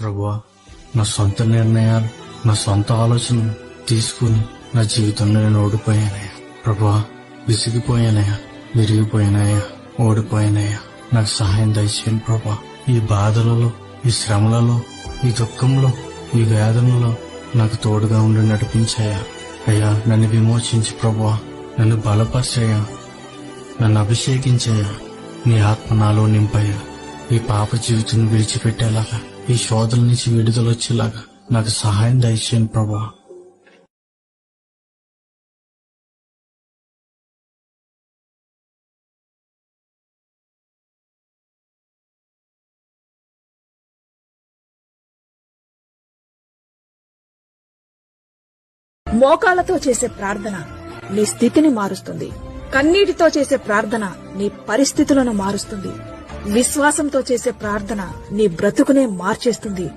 ప్రభువా నా సొంత నిర్ణయాలు నా సొంత ఆలోచనలు తీసుకుని నా జీవితంలో నేను ఓడిపోయానయ్యా. ప్రభువా విసిగిపోయానయ్యా విరిగిపోయానయ్యా ఓడిపోయానయ్యా. నాకు సహాయం దయచేయండి ప్రభా ఈ బాధలలో ఈ శ్రమలలో ఈ దుఃఖంలో ఈ వేదనలో నాకు తోడుగా ఉండి నడిపించాయా అయ్యా నన్ను విమోచించి ప్రభువా నన్ను బలపరిచయ్యా. నన్ను అభిషేకించయ్యా. నీ ఆత్మ నాలో నింపయ్యా. ఈ పాప జీవితం విడిచిపెట్టేలాగా ఈ శోధల నుంచి విడుదల వచ్చేలాగా నాకు సహాయం దయచేయండి ప్రభా. మోకాలతో చేసే ప్రార్థన నీ స్థితిని మారుస్తుంది. కన్నీటితో చేసే ప్రార్థన నీ పరిస్థితులను మారుస్తుంది. విశ్వాసంతో చేసే ప్రార్థన నీ బ్రతుకునే మార్చేస్తుంది.